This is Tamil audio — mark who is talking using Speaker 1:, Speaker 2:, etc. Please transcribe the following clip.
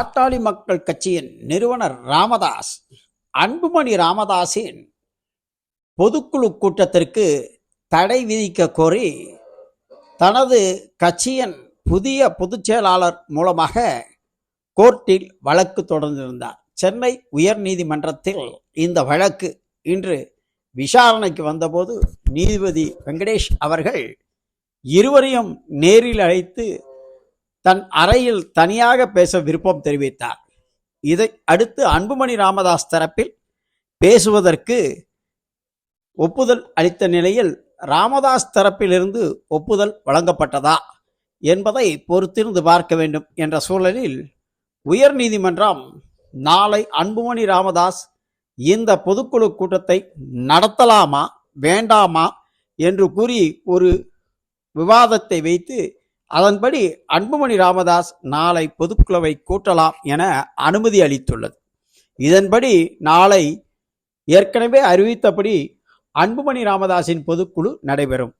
Speaker 1: பாட்டாளி மக்கள் கட்சியின் நிறுவனர் ராமதாஸ் அன்புமணி ராமதாஸின் பொதுக்குழு கூட்டத்திற்கு தடை விதிக்க கோரி தனது கட்சியின் புதிய பொதுச் செயலாளர் மூலமாக கோர்ட்டில் வழக்கு தொடர்ந்திருந்தார். சென்னை உயர்நீதிமன்றத்தில் இந்த வழக்கு இன்று விசாரணைக்கு வந்தபோது நீதிபதி வெங்கடேஷ் அவர்கள் இருவரையும் நேரில் அழைத்து தன் அறையில் தனியாக பேச விருப்பம் தெரிவித்தார். இதை அடுத்து அன்புமணி ராமதாஸ் தரப்பில் பேசுவதற்கு ஒப்புதல் அளித்த நிலையில் ராமதாஸ் தரப்பிலிருந்து ஒப்புதல் வழங்கப்பட்டதா என்பதை பொறுத்திருந்து பார்க்க வேண்டும் என்ற சூழலில் உயர் நீதிமன்றம் நாளை அன்புமணி ராமதாஸ் இந்த பொதுக்குழு கூட்டத்தை நடத்தலாமா வேண்டாமா என்று கூறி ஒரு விவாதத்தை வைத்து அதன்படி அன்புமணி ராமதாஸ் நாளை பொதுக்குழுவை கூட்டலாம் என அனுமதி அளித்துள்ளது. இதன்படி நாளை ஏற்கனவே அறிவித்தபடி அன்புமணி ராமதாஸின் பொதுக்குழு நடைபெறும்.